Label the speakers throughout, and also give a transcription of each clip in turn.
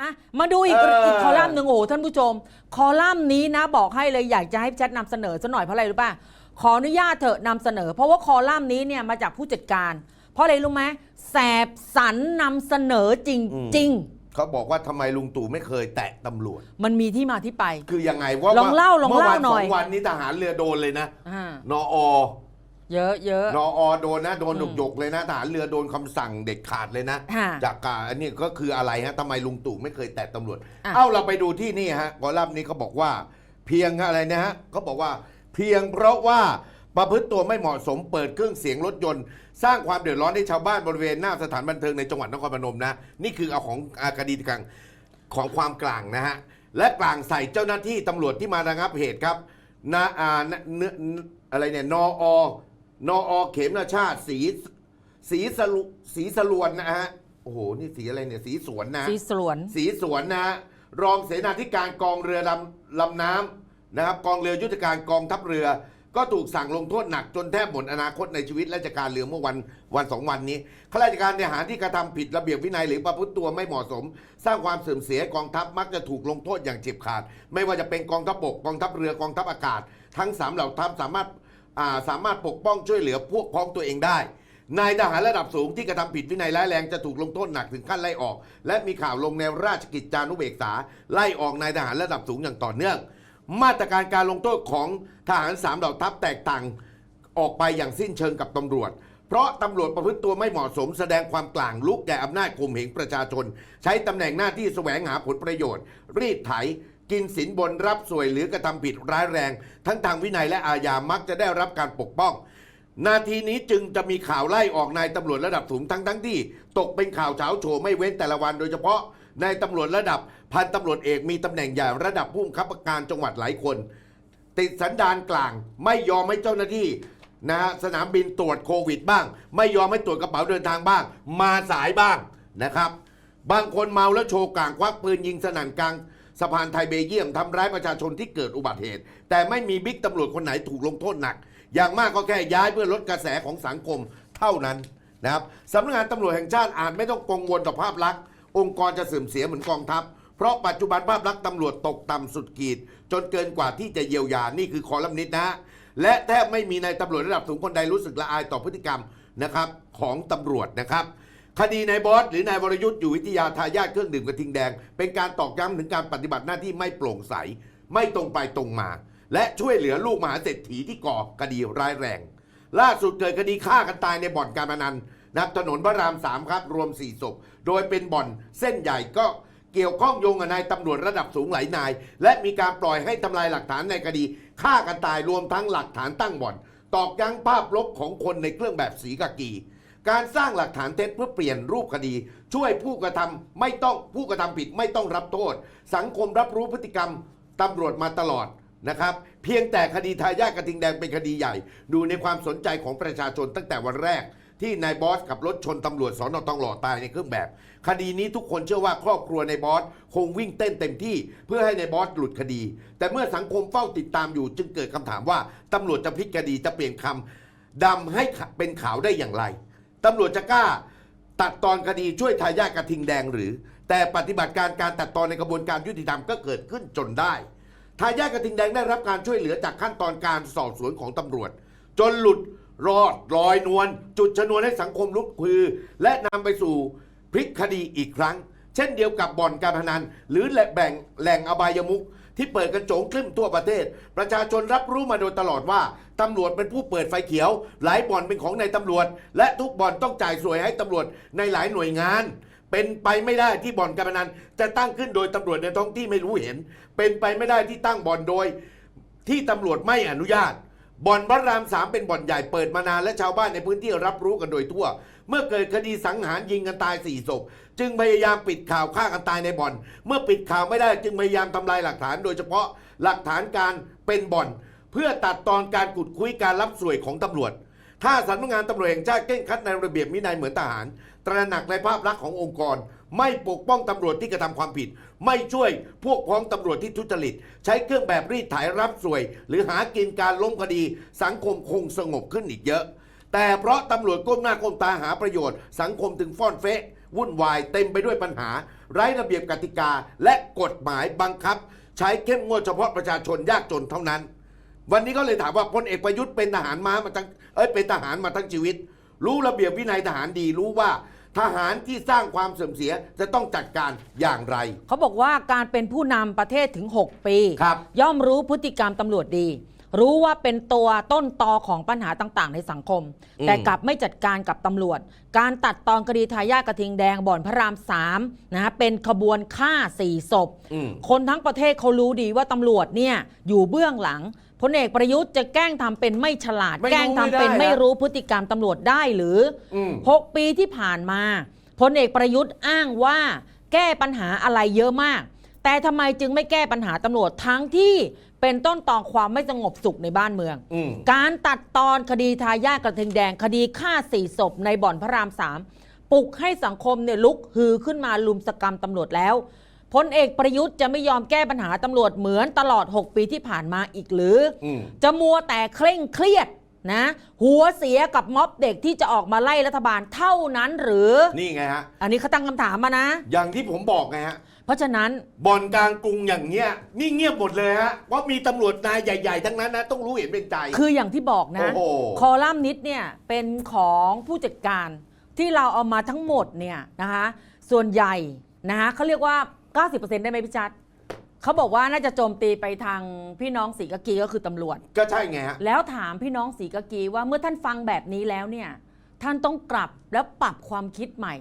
Speaker 1: อะมาดูอีก
Speaker 2: เอออี
Speaker 1: อี กคอลัมน์หนึ่งโอ้โหท่านผู้ชม คอลัมน์นี้นะบอกให้เลยอยากจะให้แชทนำเสนอซะหน่อยเพราะอะไรรู้ป่ะขออนุญาตเถอะนำเสนอ เพราะว่าคอลัมน์นี้เนี่ยมาจากผู้จัดการ เพราะอะไรรู้ไหมแสบสันนำเสนอจริง
Speaker 2: เขาบอกว่าทำไมลุงตู่ไม่เคยแตะตำรวจ
Speaker 1: ๆ มันมีที่มาที่ไป
Speaker 2: คือยังไงว่า
Speaker 1: ลองเล่าลอง
Speaker 2: เมื่อ
Speaker 1: เล่า
Speaker 2: วัน
Speaker 1: หน่
Speaker 2: ส
Speaker 1: อ
Speaker 2: อยงวันนี้ทหารเรือโดนเลยนะ
Speaker 1: อ่าน
Speaker 2: อ
Speaker 1: เยอะเยอะ
Speaker 2: นอโดนนะโดน
Speaker 1: อืม
Speaker 2: หยกๆเลยนะทหารเรือโดนคำสั่งเด็ดขาดเลยนะ
Speaker 1: ค่ะ
Speaker 2: จากการอันนี้ก็คืออะไรฮะทำไมลุงตู่ไม่เคยแตะตำรวจ
Speaker 1: อะ
Speaker 2: เอ้าเราไปดูที่นี่ฮะกอลัมน์นี้เขาบอกว่า เพียงอะไรนะฮะเขาบอกว่า เพียงเพราะว่าประพฤติตัวไม่เหมาะสมเปิดเครื่องเสียงรถยนต์ สร้างความเดือดร้อนให้ชาวบ้านบริเวณหน้าสถานบันเทิงในจังหวัดนครพนมนะ นี่คือเอาของอาคดีกลางของความกลางนะฮะ และกลางใส่เจ้าหน้าที่ตำรวจที่มาระงับเหตุครับนะอ่านะเนื้ออะไรเนี่ยนออ นอเขมนาชาติสีสีสลุสีสลวนนะฮะโอ้โหนี่สีอะไรเนี่ยสีสวนนะ
Speaker 1: สีสวน
Speaker 2: สีสวนนะฮะรองเสนาธิการกองเรือลำลำน้ำนะครับกองเรือยุทธการกองทัพเรือ ก็ถูกสั่งลงโทษหนักจนแทบหมดอนาคตในชีวิตราชการเรือเมื่อวันวันสองวันนี้ข้าราชการทหารที่กระทำผิดระเบียบวินัยหรือประพฤติตัวไม่เหมาะสม สร้างความเสื่อมเสียกองทัพมักจะถูกลงโทษอย่างเจ็บขาด ไม่ว่าจะเป็นกองทัพบกกองทัพเรือกองทัพอากาศ ทั้งสามเหล่าทัพสามารถอ่า สามารถปกป้องช่วยเหลือพวกพ้องตัวเองได้ นายทหารระดับสูงที่กระทำผิดวินัยร้ายแรงจะถูกลงโทษหนักถึงขั้นไล่ออก และมีข่าวลงในราชกิจจานุเบกษา ไล่ออกนายทหารระดับสูงอย่างต่อเนื่อง มาตรการการลงโทษของทหารสามเหล่าทัพแตกต่างออกไปอย่างสิ้นเชิงกับตำรวจเพราะตำรวจประพฤติตัวไม่เหมาะสมแสดงความกลางลุกแก่อำนาจข่มเหงประชาชน ใช้ตำแหน่งหน้าที่แสวงหาผลประโยชน์ รีดไถ กินสินบนรับสวยหรือกระทำผิดร้ายแรง ทั้งทางวินัยและอาญามักจะได้รับการปกป้อง นาทีนี้จึงจะมีข่าวไล่ออกนายตำรวจระดับสูงทั้งทั้งที่ ตกเป็นข่าวเช้าโชว์ไม่เว้นแต่ละวันโดยเฉพาะนายตำรวจระดับพันตำรวจเอกมีตำแหน่งใหญ่ระดับผู้บังคับการจังหวัดหลายคน ติดสันดานกลางไม่ยอมให้เจ้าหน้าที่นะฮะสนามบินตรวจโควิดบ้าง ไม่ยอมให้ตรวจกระเป๋าเดินทางบ้าง มาสายบ้างนะครับ บางคนเมาแล้วโชว์กลางควักปืนยิงสนั่นกลาง สะพานไทยเบเยียมทำร้ายประชาชนที่เกิดอุบัติเหตุ แต่ไม่มีบิ๊กตำรวจคนไหนถูกลงโทษหนัก อย่างมากก็แค่ย้ายเพื่อลดกระแสของสังคมเท่านั้นนะครับสำนักงานตำรวจแห่งชาติอาจไม่ต้องกังวลต่อภาพลักษณ์องค์กรจะเสื่อมเสียเหมือนกองทัพ เพราะปัจจุบันภาพลักษณ์ตำรวจตกต่ำสุดขีด จนเกินกว่าที่จะเยียวยานี่คือคอลัมนิสต์นะและแทบไม่มีนายตำรวจระดับสูงคนใดรู้สึกละอายต่อพฤติกรรมนะครับของตำรวจนะครับ คดีนายบอสหรือนายวรยุทธ์อยู่วิทยาทายาทเครื่องดื่มกระทิงแดง เป็นการตอกย้ำถึงการปฏิบัติหน้าที่ไม่โปร่งใส ไม่ตรงไปตรงมา และช่วยเหลือลูกมหาเศรษฐีที่ก่อคดีร้ายแรง ล่าสุดเกิดคดีฆ่ากันตายในบ่อนการพนันนะครับถนนพระรามสามครับรวม4ศพโดยเป็นบ่อนเส้นใหญ่ก็เกี่ยวข้องโยงกับนายตำรวจระดับสูงหลายนาย และมีการปล่อยให้ทำลายหลักฐานในคดีฆ่ากันตายรวมทั้งหลักฐานตั้งบ่อน ตอกย้ำภาพลบของคนในเครื่องแบบสีกากี การสร้างหลักฐานเท็จเพื่อเปลี่ยนรูปคดี ช่วยผู้กระทำไม่ต้องผู้กระทำผิดไม่ต้องรับโทษ สังคมรับรู้พฤติกรรมตำรวจมาตลอดนะครับเพียงแต่คดีทายาทกระทิงแดงเป็นคดีใหญ่ ดูในความสนใจของประชาชนตั้งแต่วันแรก ที่นายบอสขับรถชนตำรวจสอนอตองหล่อตายในเครื่องแบบ คดีนี้ทุกคนเชื่อว่าครอบครัวนายบอสคงวิ่งเต้นเต็มที่ เพื่อให้นายบอสหลุดคดี แต่เมื่อสังคมเฝ้าติดตามอยู่ จึงเกิดคำถามว่าตำรวจจะพลิกคดีจะเปลี่ยนคำดำให้เป็นขาวได้อย่างไร ตำรวจจะกล้า ตัดตอนคดีช่วยทายาทกระทิงแดงหรือ แต่ปฏิบัติการการตัดตอนในกระบวนการยุติธรรมก็เกิดขึ้นจนได้ทายาทกระทิงแดงได้รับการช่วยเหลือจากขั้นตอนการสอบสวนของตำรวจ จนหลุดรอดลอยนวลจุดชนวนให้สังคมลุกคือ และนำไปสู่พลิกคดีอีกครั้ง เช่นเดียวกับบ่อนการพนัน หรือแหล่งแบ่งแหล่งอบายมุข ที่เปิดกระโจงคลึ้มทั่วประเทศ ประชาชนรับรู้มาโดยตลอดว่าตำรวจเป็นผู้เปิดไฟเขียว หลายบ่อนเป็นของนายตำรวจ และทุกบ่อนต้องจ่ายสวยให้ตำรวจในหลายหน่วยงาน เป็นไปไม่ได้ที่บ่อนการพนันจะตั้งขึ้นโดยตำรวจในท้องที่ไม่รู้เห็น เป็นไปไม่ได้ที่ตั้งบ่อนโดย ที่ตำรวจไม่อนุญาต บ่อนพระรามสามเป็นบ่อนใหญ่เปิดมานานและชาวบ้านในพื้นที่รับรู้กันโดยทั่ว เมื่อเกิดคดีสังหารยิงกันตายสี่ศพจึงพยายามปิดข่าวฆ่ากันตายในบ่อน เมื่อปิดข่าวไม่ได้จึงพยายามทำลายหลักฐาน โดยเฉพาะหลักฐานการเป็นบ่อน เพื่อตัดตอนการขุดคุยการรับสวยของตำรวจ ถ้าสำนักงานตำรวจแห่งชาติเก่งคัดในระเบียบวินัยเหมือนทหาร ตระหนักในภาพลักษณ์ขององค์กร ไม่ปกป้องตำรวจที่กระทำความผิด ไม่ช่วยพวกพ้องตำรวจที่ทุจริต ใช้เครื่องแบบรีดไถรับสวย หรือหากินการล้มคดี สังคมคงสงบขึ้นอีกเยอะ แต่เพราะตำรวจก้มหน้าก้มตาหาประโยชน์ สังคมถึงฟ้อนเฟะวุ่นวายเต็มไปด้วยปัญหา ไร้ระเบียบกติกาและกฎหมายบังคับ ใช้เข้มงวดเฉพาะประชาชนยากจนเท่านั้น วันนี้ก็เลยถามว่าพลเอกประยุทธ์เป็นทหารม้ามาทั้งเอ้ยเป็นทหารมาทั้งชีวิต รู้ระเบียบวินัยทหารดีรู้ว่า ทหารที่สร้างความเสื่อมเสียจะต้องจัดการอย่างไร
Speaker 1: เขาบอกว่าการเป็นผู้นำประเทศถึง 6 ปี
Speaker 2: ครับ
Speaker 1: ย่อมรู้พฤติกรรมตำรวจดี รู้ว่าเป็นตัวต้นตอของปัญหาต่าง ๆ ในสังคม
Speaker 2: อืม
Speaker 1: แต่กลับไม่จัดการกับตำรวจ การตัดตอนคดีทายาทกระทิงแดงบ่อนพระรามสามนะฮะเป็นขบวนฆ่าสี่ศพ
Speaker 2: อืม
Speaker 1: คนทั้งประเทศเขารู้ดีว่าตำรวจเนี่ยอยู่เบื้องหลังพลเอกประยุทธ์จะแกล้งทำเป็นไม่ฉลาด
Speaker 2: ไม่รู้
Speaker 1: แกล้งทำเป็น
Speaker 2: ไม่ได้
Speaker 1: ไม่
Speaker 2: อะ
Speaker 1: รู้พฤติกรรมตำรวจได้หรือ
Speaker 2: อืม
Speaker 1: หกปีที่ผ่านมาพลเอกประยุทธ์อ้างว่า แก้ปัญหาอะไรเยอะมาก แต่ทำไมจึงไม่แก้ปัญหาตำรวจทั้งที่ เป็นต้นตอความไม่สงบสุขในบ้านเมือง
Speaker 2: อืม
Speaker 1: การตัดตอนคดีทายาทกระทิงแดง คดีฆ่าสี่ศพในบ่อนพระรามสามปลุกให้สังคมเนี่ยลุกฮือขึ้นมาลุมสกรรมตำรวจแล้วพลเอกประยุทธ์จะไม่ยอมแก้ปัญหาตำรวจเหมือนตลอด 6 ปีที่ผ่านมาอีกหรือ
Speaker 2: อืม
Speaker 1: จะมัวแต่เคร่งเครียดนะ หัวเสียกับม็อบเด็กที่จะออกมาไล่รัฐบาลเท่านั้นหรือ
Speaker 2: นี่ไงฮะ
Speaker 1: อันนี้เขาตั้งคำถามมานะ
Speaker 2: อย่างที่ผมบอกไงฮะ
Speaker 1: เพราะฉะนั้น
Speaker 2: บ่อนกลางกรุงอย่างเงี้ยนี่เงียบหมดเลยฮะเพราะมีตำรวจนายใหญ่ ๆ ทั้งนั้นนะต้องรู้เห็นเป็นใจ
Speaker 1: คืออย่างที่บอกนะ
Speaker 2: โอ้โห
Speaker 1: คอลัมนิสต์เนี่ยเป็นของผู้จัดการที่เราเอามาทั้งหมดเนี่ยนะคะส่วนใหญ่นะคะเขาเรียกว่า 90%ได้ไหมพี่จัดเขาบอกว่าน่าจะโจมตีไปทางพี่น้องสีกากีก็คือตำรวจ
Speaker 2: ก็ใช่ไงฮะ
Speaker 1: แล้วถามพี่น้องสีกากีว่าเมื่อท่านฟังแบบนี้แล้วเนี่ยท่านต้องกลับแล้วปรับความคิดใหม่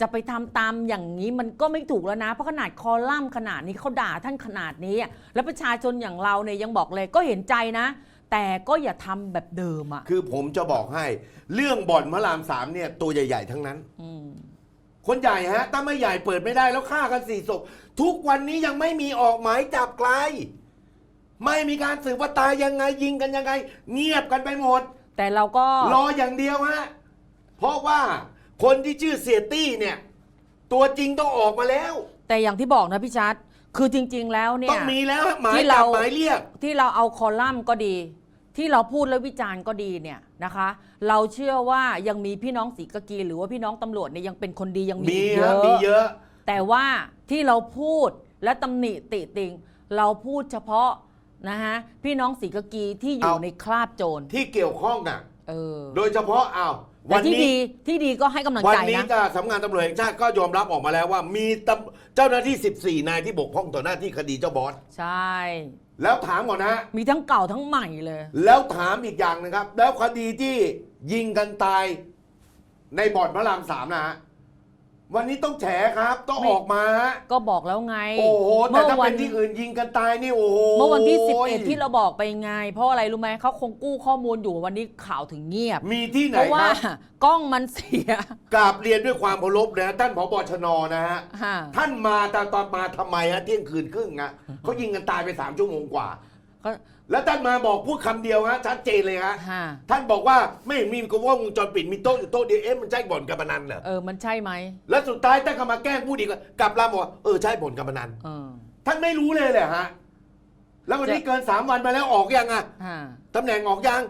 Speaker 1: จะไปทำตามอย่างนี้มันก็ไม่ถูกแล้วนะ เพราะขนาดคอลัมน์ขนาดนี้เขาด่าท่านขนาดนี้อะแล้วประชาชนอย่างเราเนี่ยยังบอกเลยก็เห็นใจนะ แต่ก็อย่าทำแบบเดิมอะ
Speaker 2: คือผมจะบอกให้ เรื่องบ่อนพระรามสามเนี่ยตัวใหญ่ ๆ ทั้งนั้น
Speaker 1: อืม
Speaker 2: คนใหญ่ฮะถ้าไม่ใหญ่เปิดไม่ได้แล้วฆ่ากันสี่ศพทุกวันนี้ยังไม่มีออกหมายจับใครไม่มีการสืบว่าตายยังไงยิงกันยังไง เงียบกันไปหมด
Speaker 1: แต่เราก็
Speaker 2: รออย่างเดียวฮะเพราะว่า คนที่ชื่อเสียตี้เนี่ย ตัวจริงต้องออกมาแล้ว
Speaker 1: แต่อย่างที่บอกนะพี่ชัดคือจริง ๆ แล้วเนี่
Speaker 2: ต้อย งมีแล้วฮะหมาย
Speaker 1: ที่
Speaker 2: จั
Speaker 1: เรา
Speaker 2: บหมายเรียก
Speaker 1: ที่เราเอาคอลัมน์ก็ดี ที่เราพูดและวิจารณ์ก็ดีเนี่ยนะคะ เราเชื่อว่ายังมีพี่น้องสีกากี หรือว่าพี่น้องตำรวจเนี่ยยังเป็นคนดียังมี
Speaker 2: มี
Speaker 1: อีกเย
Speaker 2: ฮะ
Speaker 1: อะ
Speaker 2: มีเยอะ
Speaker 1: แต่ว่าที่เราพูดและตำหนิติติง เราพูดเฉพาะนะฮะพี่น้องสีกากีที่อยู่
Speaker 2: เอา
Speaker 1: ในคราบโจร
Speaker 2: ที่เกี่ยวข้องน่ะ
Speaker 1: เออ
Speaker 2: โดยเฉพาะอ้าว
Speaker 1: แต่
Speaker 2: วัน
Speaker 1: ที่
Speaker 2: นี้
Speaker 1: ดีที่ดีก็ให้กำลัง
Speaker 2: วัน
Speaker 1: ใจ
Speaker 2: นี้
Speaker 1: นะ
Speaker 2: จะสำนักงานตำรวจแห่งชาติก็ยอมรับออกมาแล้วว่ามีตำเจ้าหน้าที่ 14 นายที่บกพร่องต่อหน้าที่คดีเจ้าบอส
Speaker 1: ใช่
Speaker 2: แล้วถามก่อนนะฮะ
Speaker 1: มีทั้งเก่าทั้งใหม่เลย
Speaker 2: แล้วถามอีกอย่างนะครับ แล้วคดีที่ยิงกันตายในบ่อนพระรามสามนะฮะ วันนี้ต้องแฉครับ ต้อง
Speaker 1: ไม่
Speaker 2: ออกมาฮะ
Speaker 1: ก็บอกแล้วไง
Speaker 2: โอ้โหแต่
Speaker 1: เมื่อ
Speaker 2: ถ้า
Speaker 1: วั
Speaker 2: เป็นที่อื่นยิงกันตายนี่โอ้โห
Speaker 1: เมื่อวันที่ 11 ที่เราบอกไปไง เพราะอะไรรู้ไหมเขาคงกู้ข้อมูลอยู่วันนี้ข่าวถึงเงียบ
Speaker 2: มีที่ไหน
Speaker 1: เพราะว่า
Speaker 2: ครับ
Speaker 1: กล้องมันเสีย
Speaker 2: กราบเรียนด้วยความเคารพนะท่านผบชนนะฮะ
Speaker 1: ฮะ
Speaker 2: ท่านมาแต่ตอนมาทำไมฮะเที่ยงคืนครึ่งอะเขายิงกันตายไปสามชั่วโมงกว่า
Speaker 1: ก็
Speaker 2: แล้วท่านมาบอกพูดคำเดียวฮะชัดเจนเลยฮะ
Speaker 1: ฮะ
Speaker 2: ท่านบอกว่าไม่เห็นมีกล้องวงจรปิดมีโต๊ะอยู่โต๊ะเดียวเอ๊ะมันใช่บ่อนการพนันเหรอ
Speaker 1: เออมันใช่ไหม
Speaker 2: แล้วสุดท้ายท่านก็มาแกล้งพูดอีกว่ากลับลาบอกว่าเออใช่บ่อนการพนัน
Speaker 1: เออ
Speaker 2: ท่านไม่รู้เลยเลยฮะ แล้ววันนี้เกินสามวันมาแล้วออกยังอะ
Speaker 1: ฮะ
Speaker 2: ตำแหน่งออกยัง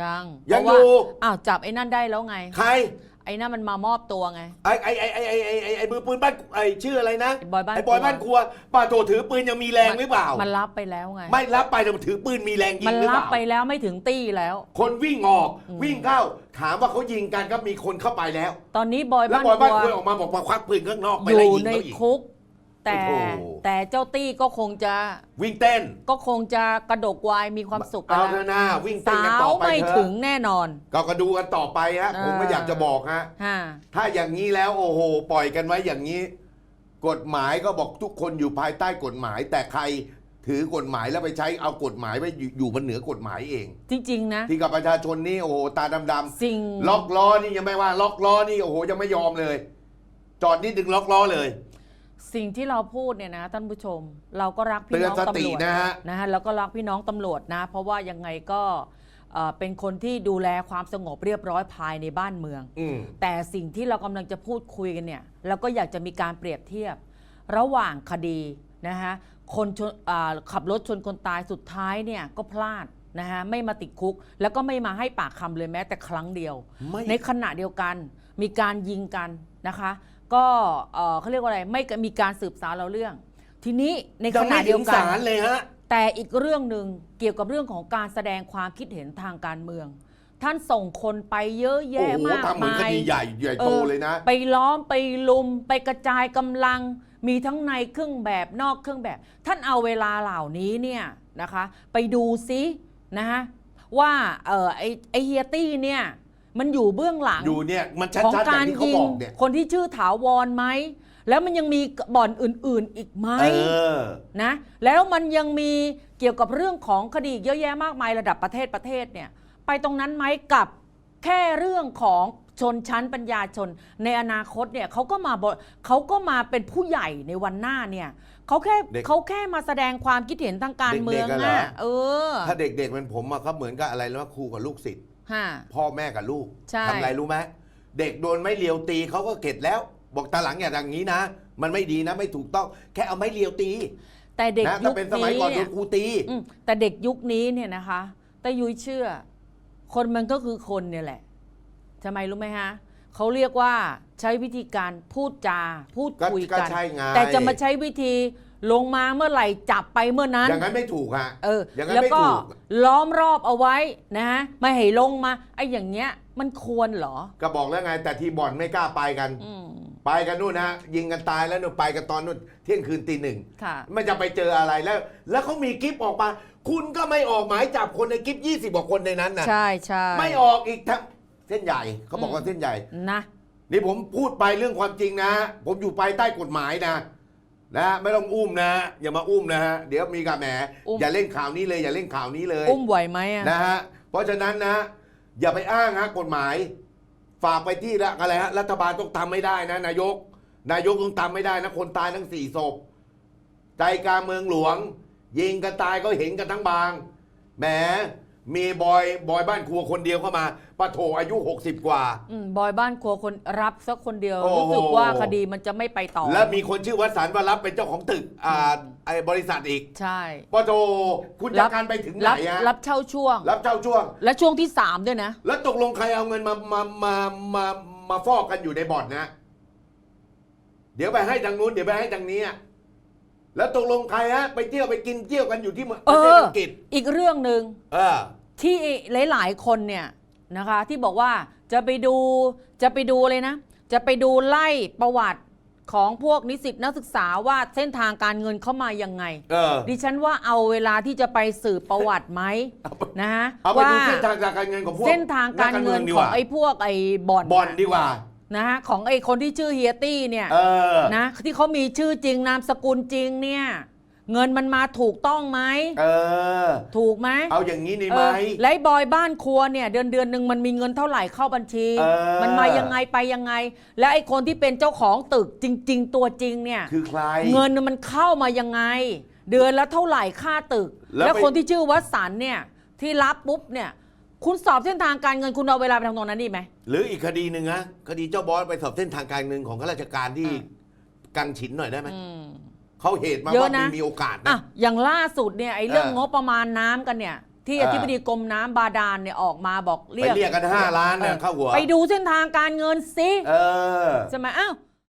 Speaker 1: ยัง
Speaker 2: ยัง
Speaker 1: เพราะว่า
Speaker 2: อยู่
Speaker 1: อ้าวจับไอ้นั่นได้แล้วไง
Speaker 2: ใคร
Speaker 1: ไอ้นั่นมันมามอบตัวไง
Speaker 2: ไอ้ไอ้ไอ้ไอ้ไอ้ไอ้ไอ้ไอ้มือปืนบ้านไอ้ชื่ออะไรนะ
Speaker 1: ไอ้บอยบ้าน
Speaker 2: ไอ้บอยบ้านครัวป้าโตถือปืนยังมีแรงหรือเปล่า
Speaker 1: มันรับไปแล้วไง
Speaker 2: ไม่รับไปแต่มันถือปืนมีแรงยิ
Speaker 1: มัน
Speaker 2: งหรือ
Speaker 1: รั
Speaker 2: เป
Speaker 1: บ
Speaker 2: ล่า
Speaker 1: ไปแล้วไม่ถึงตี้แล้ว
Speaker 2: คนวิ่งออก
Speaker 1: อืม
Speaker 2: วิ่งเข้า ถามว่าเขายิงกันก็มีคนเข้าไปแล้ว
Speaker 1: ตอนนี้บอย
Speaker 2: แล้ว
Speaker 1: บ้าน
Speaker 2: บอยบ้าน
Speaker 1: ค
Speaker 2: ครั
Speaker 1: รั
Speaker 2: ว
Speaker 1: ว
Speaker 2: ออกมาบอกมาควักปืนข้างนอกไป
Speaker 1: อ
Speaker 2: ไล่
Speaker 1: ยู่
Speaker 2: ยิง
Speaker 1: ใน
Speaker 2: เขาอีก
Speaker 1: คุก แต่
Speaker 2: โอ้โห
Speaker 1: แต่เจ้าตี้ก็คงจะ
Speaker 2: วิ่งเต้น
Speaker 1: ก็คงจะกระดกวายมีความสุขไป
Speaker 2: เอาเถ
Speaker 1: แล้ว
Speaker 2: อะนะวิ่งเต้น
Speaker 1: สา
Speaker 2: กันต่
Speaker 1: ว
Speaker 2: อไป
Speaker 1: ไม่
Speaker 2: เถ
Speaker 1: ถึ
Speaker 2: อะ
Speaker 1: งแน่นอน
Speaker 2: ก็ก็ดูกันต่อไปฮะ
Speaker 1: เออ
Speaker 2: ผมก็อยากจะบอกฮะ
Speaker 1: ฮะ
Speaker 2: ถ้าอย่างนี้แล้วโอ้โห ปล่อยกันไว้อย่างนี้ กฎหมายก็บอกทุกคนอยู่ภายใต้กฎหมาย แต่ใครถือกฎหมายแล้วไปใช้เอากฎหมายไว้อยู่อยู่บนเหนือกฎหมายเอง
Speaker 1: จริง ๆ นะ
Speaker 2: ที่กับประชาชนนี่โอ้โหตาดำ
Speaker 1: สิ่ง
Speaker 2: ๆล็อกล้อนี่ยังไม่ว่า ล็อกล้อนี่โอ้โหยังไม่ยอมเลย จอดนิดดึงล็อกล้อเลย
Speaker 1: สิ่งที่เราพูดเนี่ยนะท่านผู้ชม เราก็รักพี่
Speaker 2: เตือน
Speaker 1: น้อง
Speaker 2: ส
Speaker 1: ตำ
Speaker 2: ติ
Speaker 1: รวจ
Speaker 2: นะฮะ
Speaker 1: นะฮะแล้วก็รักพี่น้องตำรวจนะ เพราะว่ายังไงก็เอ่อเป็นคนที่ดูแลความสงบเรียบร้อยภายในบ้านเมือง
Speaker 2: อืม
Speaker 1: แต่สิ่งที่เรากำลังจะพูดคุยกันเนี่ยเราก็อยากจะมีการเปรียบเทียบ ระหว่างคดีนะฮะคนชนอ่าขับรถชนคนตายสุดท้ายเนี่ยก็พลาดนะฮะไม่มาติดคุก แล้วก็ไม่มาให้ปากคำเลยแม้แต่ครั้งเดียว
Speaker 2: ไม่
Speaker 1: ในขณะเดียวกันมีการยิงกันนะคะ ก็เอ่อเขาเรียกว่าอะไรไม่มีการสืบสาวเราเรื่อง ทีนี้ในข
Speaker 2: ยัง
Speaker 1: ณะ
Speaker 2: ไม่
Speaker 1: เดี
Speaker 2: ถึ
Speaker 1: ยว
Speaker 2: ง
Speaker 1: กั
Speaker 2: ศานลเลยฮะ
Speaker 1: แต่อีกเรื่องหนึ่งเกี่ยวกับเรื่องของการแสดงความคิดเห็นทางการเมือง ท่านส่งคนไปเยอะ
Speaker 2: โอ้
Speaker 1: แยะ
Speaker 2: โห
Speaker 1: มาก
Speaker 2: ทำเหมือน
Speaker 1: มา
Speaker 2: ค
Speaker 1: ย
Speaker 2: ดีใหญ่ใหญ่โตเลยนะ
Speaker 1: ไปล้อมไปลุมไปกระจายกำลัง มีทั้งในเครื่องแบบนอกเครื่องแบบ ท่านเอาเวลาเหล่านี้เนี่ยนะคะ ไปดูซินะฮะว่าเออไอไอเฮียตี้เนี่ย มันอยู่เบื้องหลัง
Speaker 2: อยู่เนี่ยมันชั
Speaker 1: ของ
Speaker 2: ดๆจาก
Speaker 1: การ
Speaker 2: ที่เขา
Speaker 1: ยิ
Speaker 2: บ
Speaker 1: ง
Speaker 2: อกเนี่ย
Speaker 1: คนที่ชื่อถาวรไหม แล้วมันยังมีบ่อนอื่นๆอีกไหม
Speaker 2: เออ
Speaker 1: นะแล้วมันยังมีเกี่ยวกับเรื่องของคดีอีกเยอะแยะมากมายระดับประเทศประเทศเนี่ยไปตรงนั้นไหมกับแค่เรื่องของชนชั้นปัญญาชน ในอนาคตเนี่ยเขาก็มาบเขาก็มาเป็นผู้ใหญ่ในวันหน้าเนี่ยเขาแค่
Speaker 2: เด็ก
Speaker 1: เขาแค่มาแสดงความคิดเห็นทางการเมือง
Speaker 2: เด็กๆอะเหรอ
Speaker 1: น่ะเออ
Speaker 2: ถ้าเด็กๆเป็นผมอะเขาเหมือนกับอะไรแล้วว่าครูกับลูกศิษย์
Speaker 1: ฮะ
Speaker 2: พ่อแม่กับลูก
Speaker 1: ใช่
Speaker 2: ทำอะไรรู้ไหมเด็กโดนไม้เรียวตีเขาก็เข็ดแล้ว บอกตาหลังอย่าอย่างนี้นะ มันไม่ดีนะไม่ถูกต้อง แค่เอาไม้เรียวตี
Speaker 1: แต่เด็ก
Speaker 2: นะ
Speaker 1: ยุ
Speaker 2: ถ้า
Speaker 1: ค
Speaker 2: เป็นสมัย
Speaker 1: นี้
Speaker 2: ก่อนโด
Speaker 1: เนี่ย
Speaker 2: นครูตี
Speaker 1: อืมแต่เด็กยุคนี้เนี่ยนะคะแต่ยุ้ยเชื่อ คนมันก็คือคนเนี่ยแหละทำไมรู้ไหมฮะเขาเรียกว่าใช้วิธีการพูดจาพูด
Speaker 2: ก็
Speaker 1: คุย
Speaker 2: ก็
Speaker 1: กัน
Speaker 2: ใช่ไง
Speaker 1: แต่จะมาใช้วิธี ลงมาเมื่อไหร่จับไปเมื่อนั้น
Speaker 2: อย่างนั้นไม่ถูกฮะ
Speaker 1: เออ
Speaker 2: อย่างนั้น
Speaker 1: แล้ว
Speaker 2: ไม่
Speaker 1: ก็
Speaker 2: ถูก
Speaker 1: ล้อมรอบเอาไว้นะฮะไม่ให้ลงมาไอ้อย่างเงี้ยมันควรเหรอ
Speaker 2: ก็บอกแล้วไง แต่ทีบ่อนไม่กล้าไปกัน
Speaker 1: อืม
Speaker 2: ไปกันนู่นนะยิงกันตายแล้วนู่นไปกันตอนนู่นเที่ยงคืนตีหนึ่ง
Speaker 1: ค่ะ
Speaker 2: ไม่จะไปเจออะไรแล้ว แล้วเขามีคลิปออกมา คุณก็ไม่ออกหมายจับคนในคลิป20กว่าคนในนั้นนะ
Speaker 1: ใช่ใช่
Speaker 2: ไม่ออกอีกทั้งเส้นใหญ่เขาบอกว่าเส้นใหญ่
Speaker 1: นะ
Speaker 2: นี่ผมพูดไปเรื่องความจริงนะ ผมอยู่ภายใต้กฎหมายนะ นะไม่ต้องอุ้มนะ อย่ามาอุ้มนะฮะเดี๋ยวมีกับแหมอย่าเล่นข่าวนี้เลย อย่าเล่นข่าวนี้เลย
Speaker 1: อุ้มไหวไหมอะ
Speaker 2: นะฮะเพราะฉะนั้นนะ อย่าไปอ้างฮะกฎหมาย ฝากไปที่ละอะไรฮะรัฐบาลต้องทำไม่ได้นะ นายก นายกต้องทำไม่ได้นะ คนตายทั้งสี่ศพใจกลางเมืองหลวง ยิงกันตายก็เห็นกันทั้งบางแหม มีบอยบอยบ้านครัวคนเดียวเข้ามาปะโถอายุ 60 กว่า
Speaker 1: อืมบอยบ้านครัวคนรับสักคนเดียว
Speaker 2: โอ้โห
Speaker 1: รู้สึกว่าคดีมันจะไม่ไปต่อ
Speaker 2: แล้วมีคนชื่อวัสันต์ว่ารับเป็นเจ้าของตึกอ่าไอ้บริษัทอีก
Speaker 1: ใช่
Speaker 2: ปะโถคุณจะการไปถึงไหน
Speaker 1: รับ
Speaker 2: ฮะ
Speaker 1: รับเช่าช่วง
Speaker 2: รับเจ้าช่วง
Speaker 1: และช่วงที่ 3 ด้วยนะ
Speaker 2: แล้วตกลงใครเอาเงินมามามามามาฟอกกันอยู่ในบ่อนนะ เดี๋ยวไปให้ทางนู้นเดี๋ยวไปให้ทางนี้อะ แล้วตกลงใครฮะไปเที่ยวไปกินเที่ยวกันอยู่ที่เมือง
Speaker 1: เอ
Speaker 2: ประเทศ
Speaker 1: อ
Speaker 2: อังกฤษ
Speaker 1: อีกเรื่องหนึ่ง
Speaker 2: เออ
Speaker 1: ที่หลาย ๆ คนเนี่ยนะคะ ที่บอกว่าจะไปดูจะไปดูเลยนะ จะไปดูไล่ประวัติของพวกนิสิตนักศึกษาว่าเส้นทางการเงินเข้ามายังไง
Speaker 2: เออ
Speaker 1: ดิฉันว่าเอาเวลาที่จะไปสืบประวัติไหมนะฮะ
Speaker 2: เอาไป
Speaker 1: ว่า
Speaker 2: ดูเส้นทางการเงินของพวก
Speaker 1: เส้นทางการเงิน
Speaker 2: ดี
Speaker 1: ข
Speaker 2: ก
Speaker 1: อง
Speaker 2: ว่า
Speaker 1: ไอ้พวกไอ้บ่อน
Speaker 2: บอลดีกว่า
Speaker 1: นะฮะของไอ้คนที่ชื่อเฮียตี้เนี่ย
Speaker 2: เออ
Speaker 1: นะที่เขามีชื่อจริงนามสกุลจริงเนี่ยเงินมันมาถูกต้องไหม
Speaker 2: เออ
Speaker 1: ถูกไหม
Speaker 2: เอาอย่างนี้นี่
Speaker 1: เอ
Speaker 2: ไหม
Speaker 1: อและไอ้บอยบ้านครัวเนี่ยเดือนเดือนหนึ่งมันมีเงินเท่าไหร่เข้าบัญชี
Speaker 2: เออ
Speaker 1: มันมายังไงไปยังไง และไอ้คนที่เป็นเจ้าของตึกจริง ๆ ตัวจริงเนี่ย
Speaker 2: คือใคร
Speaker 1: เงินมันเข้ามายังไง เดือนละเท่าไหร่ค่าตึก
Speaker 2: แล้ว
Speaker 1: แล้ว
Speaker 2: ไป
Speaker 1: คนที่ชื่อวัดสันเนี่ยที่รับปุ๊บเนี่ย คุณสอบเส้นทางการเงินคุณเอาเวลาไปทำตรงนั้นดีไหม
Speaker 2: หรืออีกคดีหนึ่งนะคดีเจ้าบอสไปสอบเส้นทางการเงินของข้าราชการที่
Speaker 1: อ่า
Speaker 2: กันฉินหน่อยได้ไหม
Speaker 1: อืม
Speaker 2: เขาเหตุมา
Speaker 1: เยอะ
Speaker 2: ว่า
Speaker 1: นะ
Speaker 2: มีมีโอกาส
Speaker 1: อะ
Speaker 2: นะ
Speaker 1: อย่างล่าสุดเนี่ยไอ้เรื่อง
Speaker 2: เออง
Speaker 1: บประมาณน้ำกันเนี่ย ที่
Speaker 2: เอ
Speaker 1: อ
Speaker 2: อ
Speaker 1: ธิบดีกรมน้ำบาดาลเนี่ยออกมาบอก
Speaker 2: ไปเรียกกันห้าล้านเนี่ยเข้าหัว
Speaker 1: ไปดูเส้นทางการเงินสิ
Speaker 2: เออ
Speaker 1: ใช่ไหมอ้าว